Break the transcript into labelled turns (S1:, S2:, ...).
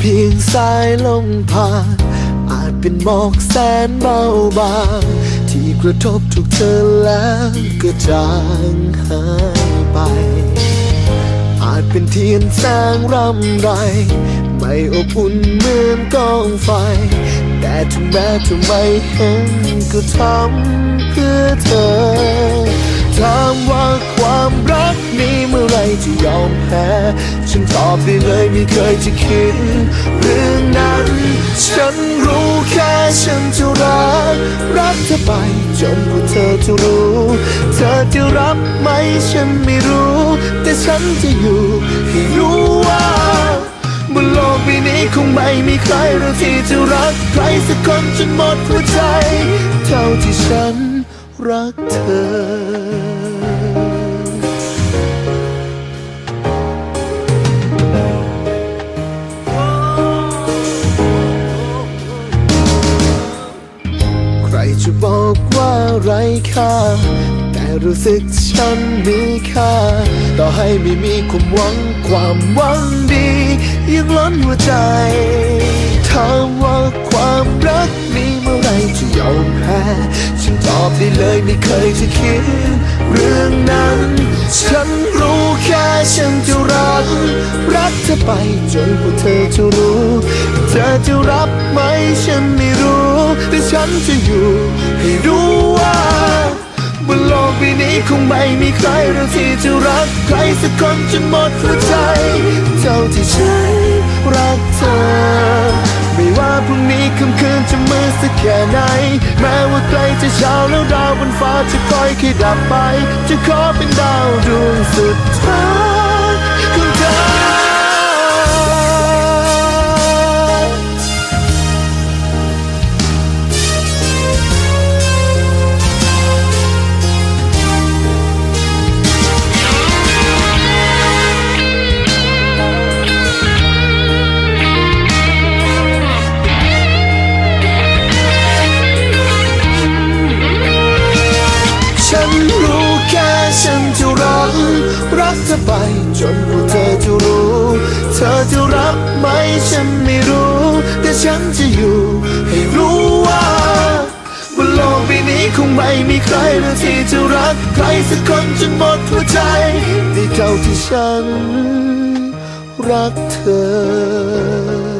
S1: พียงสายลมผ่านอาจเป็นหมอกแสนเบาบางที่กระทบถูกเธอแล้วก็จางหายไป อาจเป็นเทียนแสงรำไร ไม่อบอุ่นเหมือนกองไฟ แต่ถึงแม้จะไม่เห็นก็ทำเพื่อเธอถามว่าความรักนี้เมื่อไรจะยอมแพ้ ฉันตอบได้เลยไม่เคยจะคิดเรื่องนั้น ฉันรู้แค่ฉันจะรัก รักเธอไปจนกว่าเธอจะรู้ เธอจะรับไหมฉันไม่รู้ แต่ฉันจะอยู่ให้รู้ว่าบนโลกใบนี้คงไม่มีใครเราที่จะรักใครสักคนจนหมดหัวใจ เท่าที่ฉันรักเธอ บอกว่าไรค่า แต่รู้สึกฉันมีค่า ต่อให้ไม่มีความหวังความหวังดี ยังล้นหัวใจถามว่าความรักนี้เมื่อไรจะยอมแพ้ ฉันตอบได้เลยไม่เคยจะคิดเรื่อง ไปจนกว่าเธอจะรู้ เธอจะรับไหมฉันไม่รู้ แต่ฉันจะอยู่ให้รู้ว่าบนโลกใบนี้คงไม่มีใครเราที่จะรักใครสักคนจนหมดหัวใจ เท่าที่ฉันรักเธอ ไม่ว่าพรุ่งนี้ค่ำคืนจะมืดสักแค่ไหน แม้ว่าใกล้จะเช้าแล้วดาวบนฟ้าจะค่อยค่อยดับไป จะขอเป็นดาวดวงสุดท้าย รักเธอไปจนกว่าเธอจะรู้ เธอจะรับไหมฉันไม่รู้ แต่ฉันจะอยู่ให้รู้ว่าบนโลกใบนี้คงไม่มีใครเลยที่จะรักใครสักคนจนหมดหัวใจได้เท่าที่ฉันรักเธอ